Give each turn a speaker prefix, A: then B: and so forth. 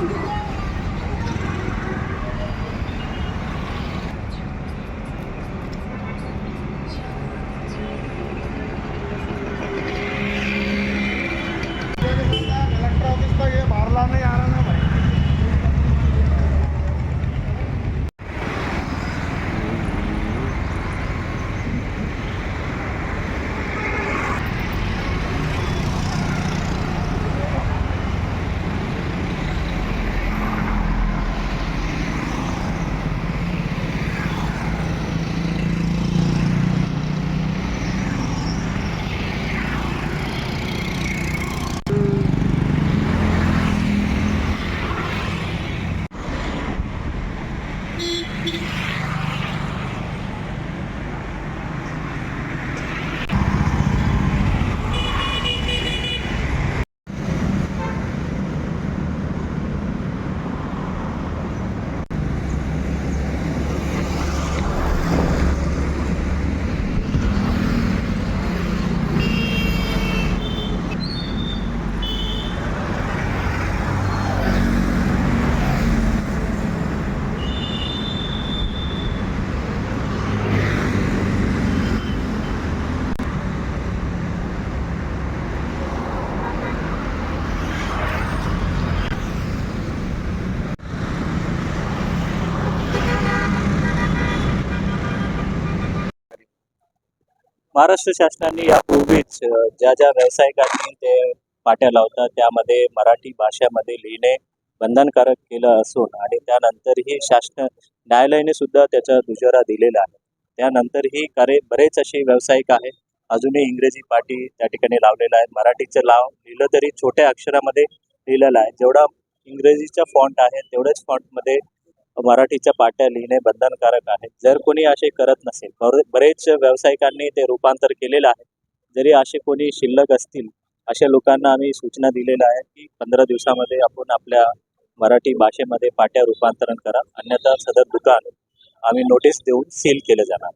A: Oh,
B: Maharashtra शासनाने यापूर्वीच ज्या ज्या व्यावसायिकांनी ते पाट्या लावतात त्यामध्ये मराठी भाषेमध्ये लिहिणे बंधनकारक केलं असून आणि त्यानंतरही शासन न्यायालयाने सुद्धा त्याचा दुजोरा दिलेला आहे. त्यानंतरही करे बरेच असे व्यावसायिक आहेत. अजूनही इंग्रजी पाटी त्या ठिकाणी लावलेलं आहे मराठीचं लाव लिहिलं तरी छोट्या अक्षरामध्ये लिहिलेलं आहे. जेवढा इंग्रजीचा फॉन्ट आहे तेवढ्याच फॉन्टमध्ये मराठीच्या पाट्या लिहिणे बंधनकारक आहे. जर कोणी असे करत नसेल बरेच व्यावसायिकांनी ते रूपांतर केलेलं आहे. जरी असे कोणी शिल्लक असतील अशा लोकांना आम्ही सूचना दिलेल्या आहे की पंधरा दिवसामध्ये आपण आपल्या मराठी भाषेमध्ये पाट्या रूपांतरण करा. अन्यथा सदर दुकान आम्ही नोटीस देऊन सील केलं जाणार.